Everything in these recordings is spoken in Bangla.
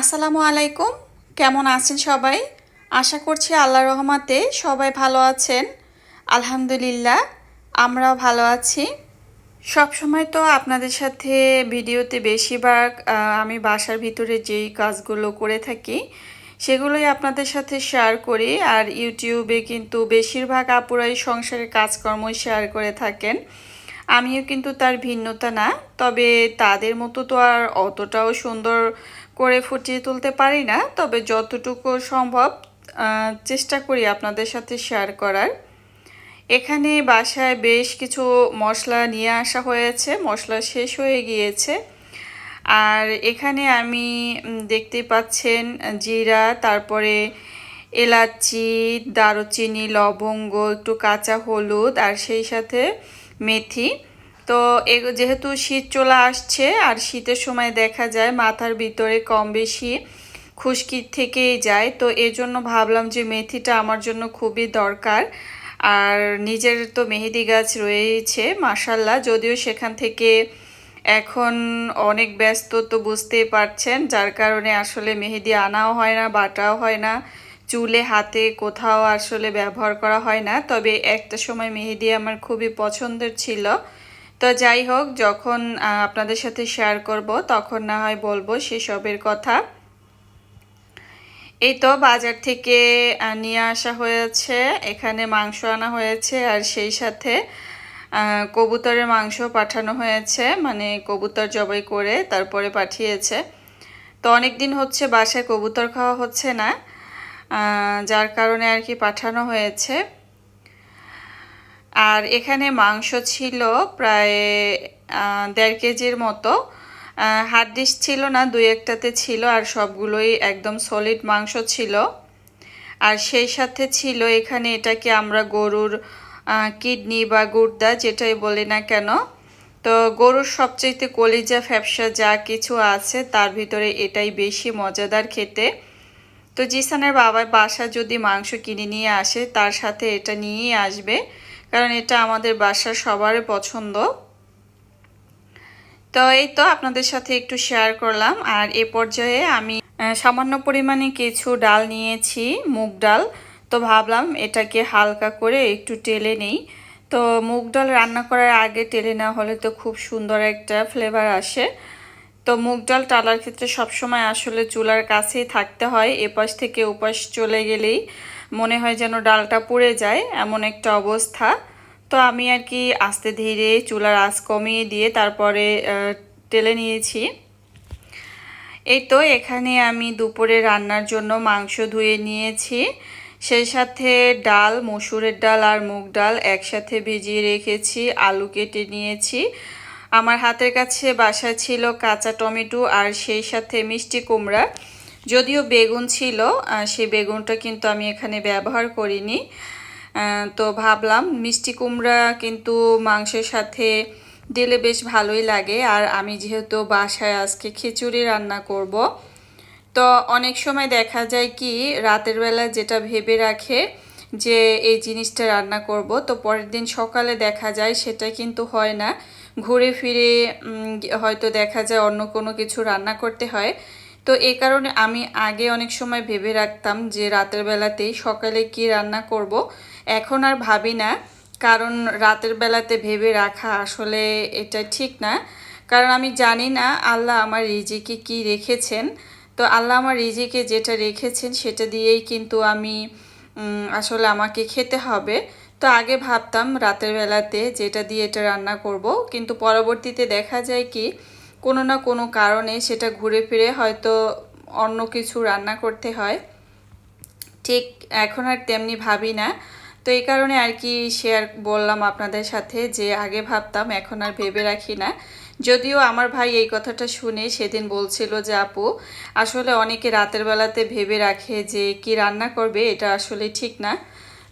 আসসালামু আলাইকুম। কেমন আছেন সবাই? আশা করছি আল্লাহ রহমাতে সবাই ভালো আছেন। আলহামদুলিল্লাহ, আমরাও ভালো আছি। সব সময় তো আপনাদের সাথে ভিডিওতে বেশিরভাগ আমি বাসার ভিতরে যেই কাজগুলো করে থাকি, সেগুলোই আপনাদের সাথে শেয়ার করি। আর ইউটিউবে কিন্তু বেশিরভাগ আপুরাই সংসারের কাজকর্মই শেয়ার করে থাকেন। আমিও কিন্তু তার ভিন্নতা না, তবে তাদের মতো তো আর অতটাও সুন্দর করে ফুটিয়ে তুলতে পারি না, তবে যতটুকু সম্ভব চেষ্টা করি আপনাদের সাথে শেয়ার করার। এখানে বাসায় বেশ কিছু মশলা নিয়ে আসা হয়েছে, মশলা শেষ হয়ে গিয়েছে। আর এখানে আমি দেখতে পাচ্ছেন, জিরা, তারপরে এলাচি, দারুচিনি, লবঙ্গ, একটু কাঁচা হলুদ, আর সেই সাথে মেথি। তো এ- যেহেতু শীত চলে আসছে আর শীতের সময় দেখা যায় মাথার ভিতরে কম বেশি খুশকি থেকেই যায়, তো এজন্য ভাবলাম যে মেথিটা আমার জন্য খুবই দরকার। আর নিজের তো মেহেদি গাছ রয়েছে মাসাল্লাহ যদিও সেখান থেকে এখন অনেক ব্যস্ত তো বুঝতেই পারছেন, যার কারণে আসলে মেহেদি আনাও হয় না, বাটাও হয় না, চুলে, হাতে কোথাও আসলে ব্যবহার করা হয় না। তবে একটা সময় মেহেদি আমার খুবই পছন্দের ছিল তো যাই হোক, যখন আপনাদের সাথে শেয়ার করব, তখন না হয় বলব সেসবের কথা। এই তো বাজার থেকে নিয়ে আসা হয়েছে, এখানে মাংস আনা হয়েছে, আর সেই সাথে কবুতরের মাংস পাঠানো হয়েছে মানে কবুতর জবাই করে তারপরে পাঠিয়েছে। তো অনেক দিন হচ্ছে বাসায় কবুতর খাওয়া হচ্ছে না যার কারণে আর কি পাঠানো হয়েছে। আর এখানে মাংস ছিল প্রায় দেড় কেজির মতো। হার্ড ডিশ ছিল না, দুই একটাতে ছিল আর সবগুলোই একদম সলিড মাংস ছিল। আর সেই সাথে ছিল এখানে এটাকে আমরা গরুর কিডনি বা গুর্দা যেটাই বলি না কেন। তো গরুর সবচেয়ে কলিজা, ফ্যাপসা যা কিছু আছে তার ভিতরে এটাই বেশি মজাদার খেতে। তো জিসানের বাবা বাসা যদি মাংস কিনে নিয়ে আসে, তার সাথে এটা নিয়েই আসবে। কারণ এটা আমাদের বাসার সবারই পছন্দ। তো এই তো আপনাদের সাথে একটু শেয়ার করলাম। আর এ পর্যায়ে আমি সামান্য পরিমাণে কিছু ডাল নিয়েছি, মুগ ডাল। তো ভাবলাম এটাকে হালকা করে একটু টেলে নেই। তো মুগ ডাল রান্না করার আগে টেলে না হলে তো খুব সুন্দর একটা ফ্লেভার আসে। তো মুগ ডাল টালার ক্ষেত্রে সবসময় আসলে চুলার কাছেই থাকতে হয়, এপাশ থেকে ওপাশ চলে গেলেই। মনে হয় যেন ডালটা পুড়ে যায়, এমন একটা অবস্থা। তো আমি আর কি আস্তে ধীরে চুলার আঁচ কমিয়ে দিয়ে তারপরে টেলে নিয়েছি। এই তো এখানে আমি দুপুরে রান্নার জন্য মাংস ধুয়ে নিয়েছি। সেই সাথে ডাল, মসুরের ডাল আর মুগ ডাল একসাথে ভিজিয়ে রেখেছি, আলু কেটে নিয়েছি। আমার হাতের কাছে বাসা ছিল কাঁচা টমেটো আর সেই সাথে মিষ্টি কুমড়া। যদিও বেগুন ছিল সেই বেগুনটা কিন্তু আমি এখানে ব্যবহার করিনি। তো ভাবলাম মিষ্টি কুমড়া কিন্তু মাংসের সাথে দিলে বেশ ভালোই লাগে। আর আমি যেহেতু বাসায় আজকে খিচুড়ি রান্না করব, তো অনেক সময় দেখা যায় কি, রাতের বেলা যেটা ভেবে রাখে যে এই জিনিসটা রান্না করব, তো পরের দিন সকালে দেখা যায় সেটা কিন্তু হয় না। ঘুরে ফিরে হয়তো দেখা যায় অন্য কোনো কিছু রান্না করতে হয়। তো এ কারণে আমি আগে অনেক সময় ভেবে রাখতাম যে রাতের বেলাতেই সকালে কি রান্না করব। এখন আর ভাবি না, কারণ রাতের বেলাতে ভেবে রাখা আসলে এটা ঠিক না। কারণ আমি জানি না আল্লাহ আমার রিজিকে কি রেখেছেন। তো আল্লাহ আমার রিজিকে যেটা রেখেছেন সেটা দিয়েই কিন্তু আমি আসলে আমাকে খেতে হবে। তো আগে ভাবতাম রাতের বেলাতে যেটা দিয়ে এটা রান্না করব, কিন্তু পরবর্তীতে দেখা যায় কি কোনো না কোনো কারণে সেটা ঘুরে ফিরে হয়তো অন্য কিছু রান্না করতে হয়। ঠিক এখন আর তেমনি ভাবি না। তো এই কারণে আর কি শেয়ার বললাম আপনাদের সাথে যে আগে ভাবতাম, এখন আর ভেবে রাখি না। যদিও আমার ভাই এই কথাটা শুনে সেদিন বলছিল যে, আপু, আসলে অনেকে রাতের বেলাতে ভেবে রাখে যে কি রান্না করবে, এটা আসলে ঠিক না।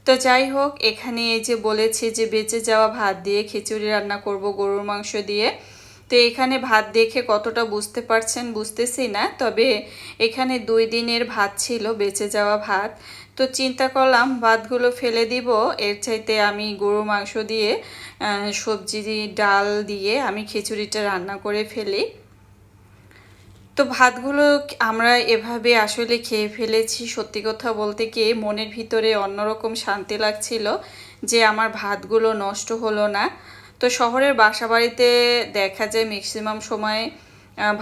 তো যাই হোক, এখানে এই যে বলেছি যে বেঁচে যাওয়া ভাত দিয়ে খিচুড়ি রান্না করব গরুর মাংস দিয়ে। তো এখানে ভাত দেখে কতটা বুঝতে পারছেন বুঝতেছি না, তবে এখানে দুই দিনের ভাত ছিল, বেঁচে যাওয়া ভাত। তো চিন্তা করলাম ভাতগুলো ফেলে দিব, এর চাইতে আমি গরু মাংস দিয়ে সবজি ডাল দিয়ে আমি খিচুড়িটা রান্না করে ফেলি। তো ভাতগুলো আমরা এভাবে আসলে খেয়ে ফেলেছি, সত্যি কথা বলতে কি মনের ভিতরে অন্যরকম শান্তি লাগছিল যে আমার ভাতগুলো নষ্ট হলো না। তো শহরের বাসা বাড়িতে দেখা যায় ম্যাক্সিমাম সময়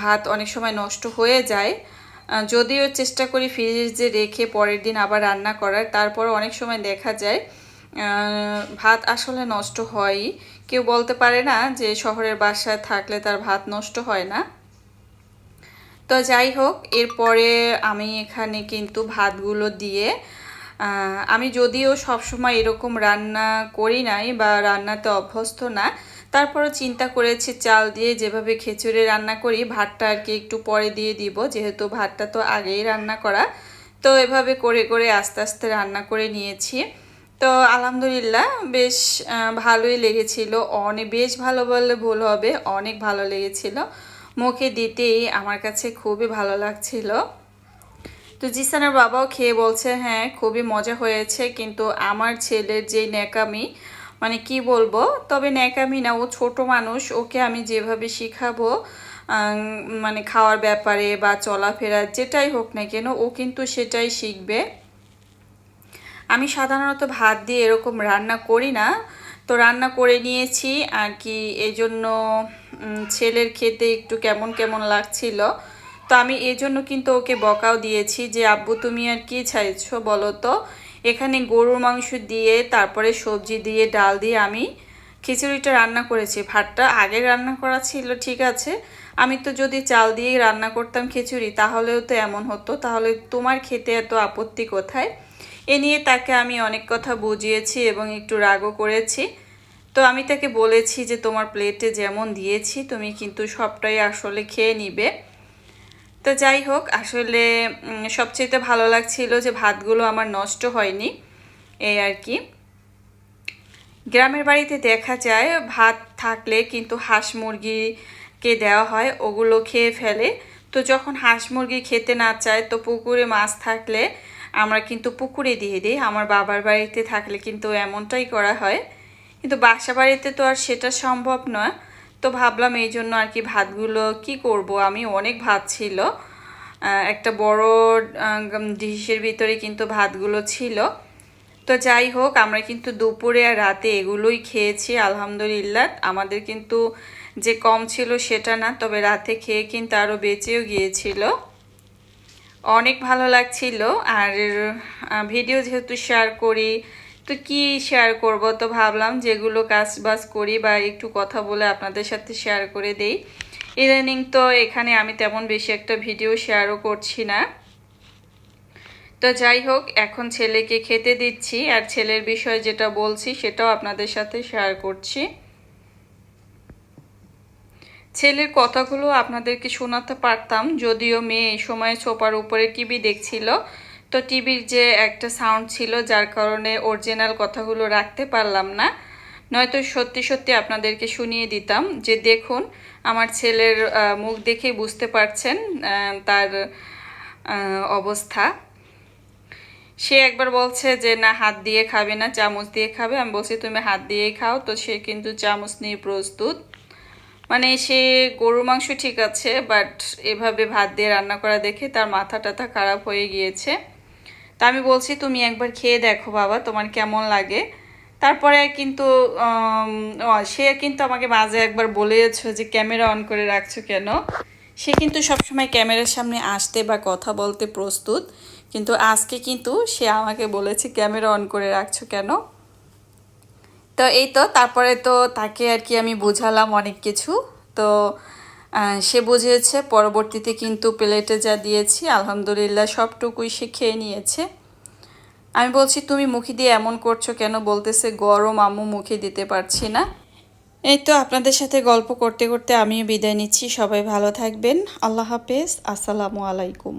ভাত অনেক সময় নষ্ট হয়ে যায়। যদিও চেষ্টা করি ফ্রিজে রেখে পরের দিন আবার রান্না করার তারপর অনেক সময় দেখা যায় ভাত আসলে নষ্ট হয়ই কেউ বলতে পারে না যে শহরের বাসায় থাকলে তার ভাত নষ্ট হয় না। তো যাই হোক, এরপরে আমি এখানে কিন্তু ভাতগুলো দিয়ে আমি যদিও সবসময় এরকম রান্না করি নাই বা রান্নাতে অভ্যস্ত না, তারপরও চিন্তা করেছি চাল দিয়ে যেভাবে খিচুড়ি রান্না করি, ভাতটা আর কি একটু পরে দিয়ে দিব, যেহেতু ভাতটা তো আগেই রান্না করা। তো এভাবে করে করে আস্তে আস্তে রান্না করে নিয়েছি। তো আলহামদুলিল্লাহ বেশ ভালোই লেগেছিল। অনেক বেশ ভালো বললে ভুল হবে, অনেক ভালো লেগেছিল। মুখে দিতেই আমার কাছে খুবই ভালো লাগছিল। তো জিসানের বাবাও খেয়ে বলছে হ্যাঁ খুবই মজা হয়েছে, কিন্তু আমার ছেলের যে ন্যাকামি মানে কি বলব, তবে ন্যাকামি না, ও ছোট মানুষ, ওকে আমি যেভাবে শিখাবো মানে খাওয়ার ব্যাপারে বা চলাফেরা যেটাই হোক না কেন, ও কিন্তু সেটাই শিখবে। আমি সাধারণত ভাত দিয়ে এরকম রান্না করি না, তো রান্না করে নিয়েছি, আর কি এই জন্য ছেলের খেতে একটু কেমন কেমন লাগছিল তো আমি এই জন্য কিন্তু ওকে বকাও দিয়েছি যে, আব্বু, তুমি আর কি চাইছো বলো তো? এখানে গরুর মাংস দিয়ে, তারপরে সবজি দিয়ে, ডাল দিয়ে আমি খিচুড়িটা রান্না করেছি। ভাতটা আগে রান্না করা ছিল, ঠিক আছে। আমি তো যদি চাল দিয়েই রান্না করতাম খিচুড়ি, তাহলেও তো এমন হতো। তাহলে তোমার খেতে এত আপত্তি কোথায়? এ নিয়ে তাকে আমি অনেক কথা বুঝিয়েছি এবং একটু রাগও করেছি। তো আমি তাকে বলেছি যে, তোমার প্লেটে যেমন দিয়েছি, তুমি কিন্তু সবটাই আসলে খেয়ে নিবে। তো যাই হোক, আসলে সবচেয়ে ভালো লাগছিল যে ভাতগুলো আমার নষ্ট হয়নি, এই আর কি। গ্রামের বাড়িতে দেখা যায়, ভাত থাকলে কিন্তু হাঁস মুরগিকে দেওয়া হয়, ওগুলো খেয়ে ফেলে। তো যখন হাঁস মুরগি খেতে না চায়, তো পুকুরে মাছ থাকলে আমরা কিন্তু পুকুরে দিয়ে দিই। আমার বাবার বাড়িতে থাকলে কিন্তু এমনটাই করা হয়। কিন্তু বাসা বাড়িতে তো আর সেটা সম্ভব নয়। তো ভাবলাম এই জন্য আর কি ভাতগুলো কি করব? আমি অনেক ভাত ছিল। একটা বড় ডিশের ভিতরে কিন্তু ভাতগুলো ছিল। তো যাই হোক, আমরা কিন্তু দুপুরে আর রাতে এগুলোই খেয়েছি, আলহামদুলিল্লাহ। আমাদের কিন্তু যে কম ছিল সেটা না, তবে রাতে খেয়ে কিন্তু আরও বেঁচেও গিয়েছিল। অনেক ভালো লাগছিল। আর ভিডিও যেহেতু শেয়ার করি তো কি শেয়ার করব? তো ভাবলাম যেগুলো কাজ বাজ করি বা একটু কথা বলে আপনাদের সাথে শেয়ার করে দেই। ইদানিং তো এখানে আমি তেমন বেশি একটা ভিডিও শেয়ারও করছি না। তো যাই হোক, এখন ছেলেকে খেতে দিচ্ছি আর ছেলের বিষয়ে যেটা বলছি সেটাও আপনাদের সাথে শেয়ার করছি। ছেলের কথাগুলো আপনাদেরকে শোনাতে পারতাম, যদিও মেয়ে এই সময় সোপার উপরে টিভি দেখছিল। তো টিভির যে একটা সাউন্ড ছিল, যার কারণে অরিজিনাল কথাগুলো রাখতে পারলাম না। নয়তো সত্যি সত্যি আপনাদেরকে শুনিয়ে দিতাম যে দেখুন, আমার ছেলের মুখ দেখেই বুঝতে পারছেন তার অবস্থা। সে একবার বলছে যে, না, হাত দিয়ে খাবে না, চামচ দিয়ে খাবে। আমি বলছি, তুমি হাত দিয়েই খাও। তো সে কিন্তু চামচ নিয়ে প্রস্তুত। মানে সে গরুর মাংস ঠিক আছে বাট এভাবে ভাত দিয়ে রান্না করা দেখে তার মাথা টাথা খারাপ হয়ে গিয়েছে। তা আমি বলছি, তুমি একবার খেয়ে দেখো বাবা, তোমার কেমন লাগে? তারপরে কিন্তু সে কিন্তু আমাকে মাঝে একবার বলেছ যে, ক্যামেরা অন করে রাখছো কেন? সে কিন্তু সবসময় ক্যামেরার সামনে আসতে বা কথা বলতে প্রস্তুত। কিন্তু আজকে কিন্তু সে আমাকে বলেছে, ক্যামেরা অন করে রাখছো কেন? তো এই তো, তারপরে তো তাকে আর কি আমি বোঝালাম অনেক কিছু। তো সে বুঝিয়েছে, পরবর্তীতে কিন্তু প্লেটে যা দিয়েছি, আলহামদুলিল্লাহ সবটুকুই সে খেয়ে নিয়েছে। আমি বলছি, তুমি মুখে দিয়ে এমন করছ কেন? বলতেছে, গরম আমু মুখে দিতে পারছি না। এই তো আপনাদের সাথে গল্প করতে করতে আমিও বিদায় নিচ্ছি। সবাই ভালো থাকবেন। আল্লাহ হাফেজ। আসসালামু আলাইকুম।